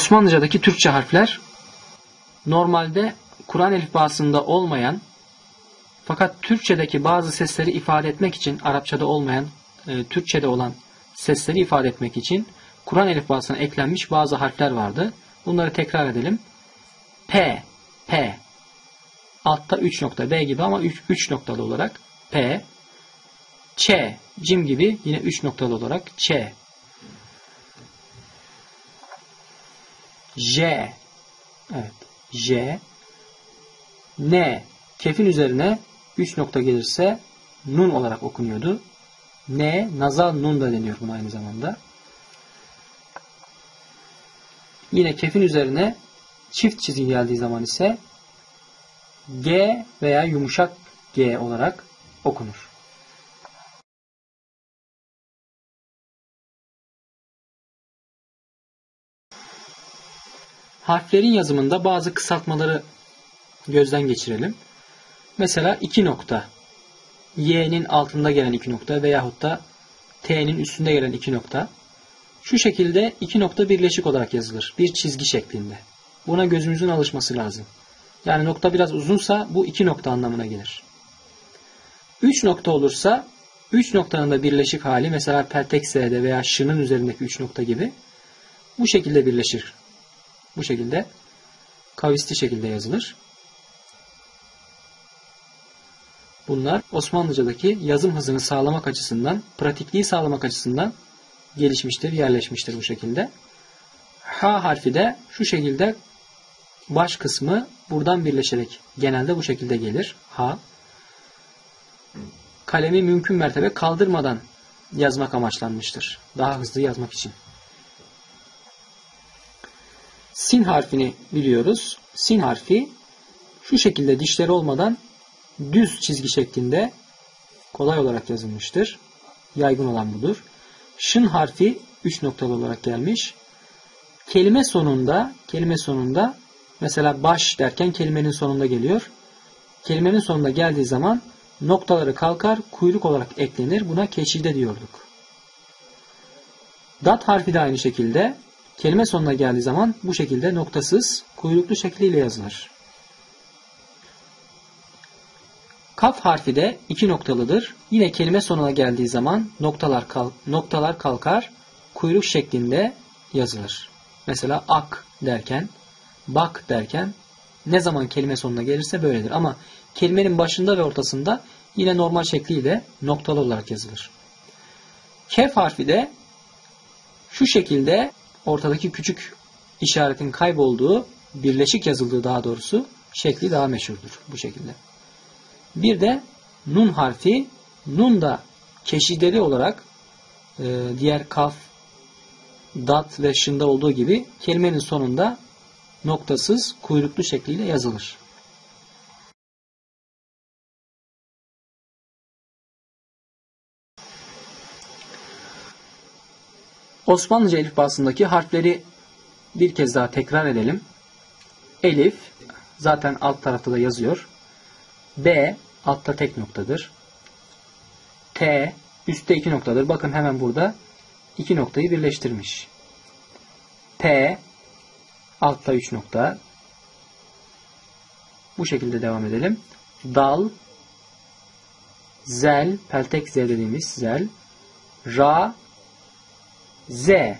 Osmanlıcadaki Türkçe harfler normalde Kur'an elifbasında olmayan fakat Türkçedeki bazı sesleri ifade etmek için Arapçada olmayan, e, Türkçede olan sesleri ifade etmek için Kur'an elifbasına eklenmiş bazı harfler vardı. Bunları tekrar edelim. P, P. Altta 3 nokta B gibi ama 3, 3 noktalı olarak P. Ç, cim gibi yine 3 noktalı olarak Ç. J. Evet. J. N. Kefin üzerine 3 nokta gelirse nun olarak okunuyordu. N. Nazal nun da deniyor buna aynı zamanda. Yine kefin üzerine çift çizgi geldiği zaman ise G veya yumuşak G olarak okunur. Harflerin yazımında bazı kısaltmaları gözden geçirelim. Mesela iki nokta. Y'nin altında gelen iki nokta veyahut da T'nin üstünde gelen iki nokta. Şu şekilde iki nokta birleşik olarak yazılır. Bir çizgi şeklinde. Buna gözümüzün alışması lazım. Yani nokta biraz uzunsa bu iki nokta anlamına gelir. Üç nokta olursa üç noktanın da birleşik hali mesela peltek S'de veya şının üzerindeki üç nokta gibi bu şekilde birleşir. Bu şekilde kavisli şekilde yazılır. Bunlar Osmanlıcadaki yazım hızını sağlamak açısından, pratikliği sağlamak açısından gelişmiştir, yerleşmiştir bu şekilde. H harfi de şu şekilde baş kısmı buradan birleşerek genelde bu şekilde gelir. H. Kalemi mümkün mertebe kaldırmadan yazmak amaçlanmıştır. Daha hızlı yazmak için. Sin harfini biliyoruz. Sin harfi şu şekilde dişleri olmadan düz çizgi şeklinde kolay olarak yazılmıştır. Yaygın olan budur. Şın harfi 3 noktalı olarak gelmiş. Kelime sonunda, kelime sonunda mesela baş derken kelimenin sonunda geliyor. Kelimenin sonunda geldiği zaman noktaları kalkar, kuyruk olarak eklenir. Buna keşide diyorduk. Dat harfi de aynı şekilde kelime sonuna geldiği zaman bu şekilde noktasız, kuyruklu şekliyle yazılır. Kaf harfi de iki noktalıdır. Yine kelime sonuna geldiği zaman noktalar, kalk, noktalar kalkar, kuyruk şeklinde yazılır. Mesela ak derken, bak derken ne zaman kelime sonuna gelirse böyledir. Ama kelimenin başında ve ortasında yine normal şekliyle noktalı olarak yazılır. Kef harfi de şu şekilde ortadaki küçük işaretin kaybolduğu, birleşik yazıldığı daha doğrusu şekli daha meşhurdur bu şekilde. Bir de nun harfi, nun da keşideli olarak e, diğer kaf, dat ve şında olduğu gibi kelimenin sonunda noktasız, kuyruklu şekliyle yazılır. Osmanlıca elifbasındaki harfleri bir kez daha tekrar edelim. Elif zaten alt tarafta da yazıyor. B altta tek noktadır. T üstte iki noktadır. Bakın hemen burada iki noktayı birleştirmiş. P altta üç nokta. Bu şekilde devam edelim. Dal zel peltek z dediğimiz zel ra z.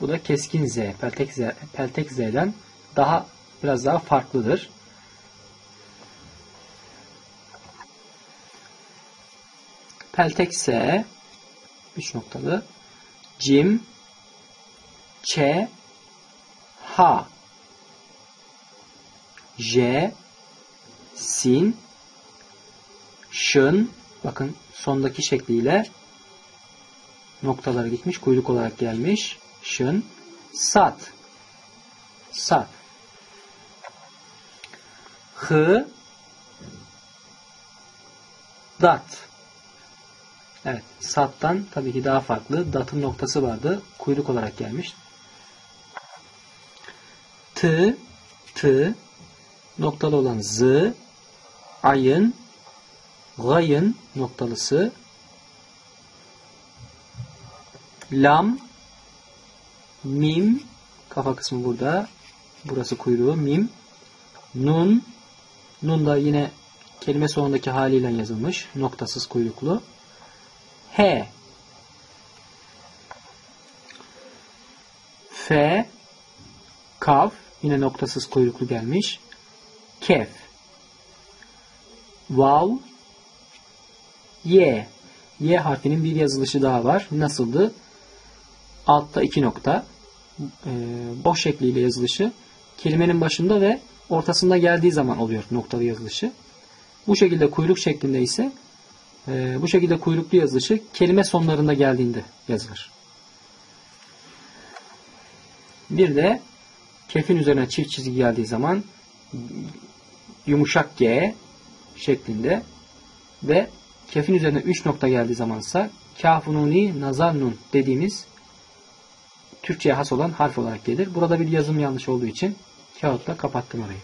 Bu da keskin z. Peltek z peltek z'den daha biraz daha farklıdır. Peltek S 3 noktalı. Cim Ç H. J Sin Şın. Bakın sondaki şekliyle noktalara gitmiş kuyruk olarak gelmiş şın sat sat hı dat Evet. Sat'tan tabii ki daha farklı. Datın noktası vardı. Kuyruk olarak gelmiş. T, T, noktalı olan Z, ayın, gayın noktalısı, lam, mim, Kafa kısmı burada. Burası kuyruğu. Mim. Nun. Nun da yine kelime sonundaki haliyle yazılmış. Noktasız kuyruklu. H. F. Kaf. Yine noktasız kuyruklu gelmiş. Kef. Vav. Y. Y harfinin bir yazılışı daha var. Nasıldı? Altta iki nokta. E, boş şekliyle yazılışı. Kelimenin başında ve ortasında geldiği zaman oluyor noktalı yazılışı. Bu şekilde kuyruk şeklinde ise e, bu şekilde kuyruklu yazılışı kelime sonlarında geldiğinde yazılır. Bir de kefin üzerine çift çizgi geldiği zaman yumuşak G şeklinde ve kefin üzerine 3 nokta geldiği zaman ise kafununi nazar nun dediğimiz Türkçe'ye has olan harf olarak gelir. Burada bir yazım yanlış olduğu için kağıtla kapattım orayı.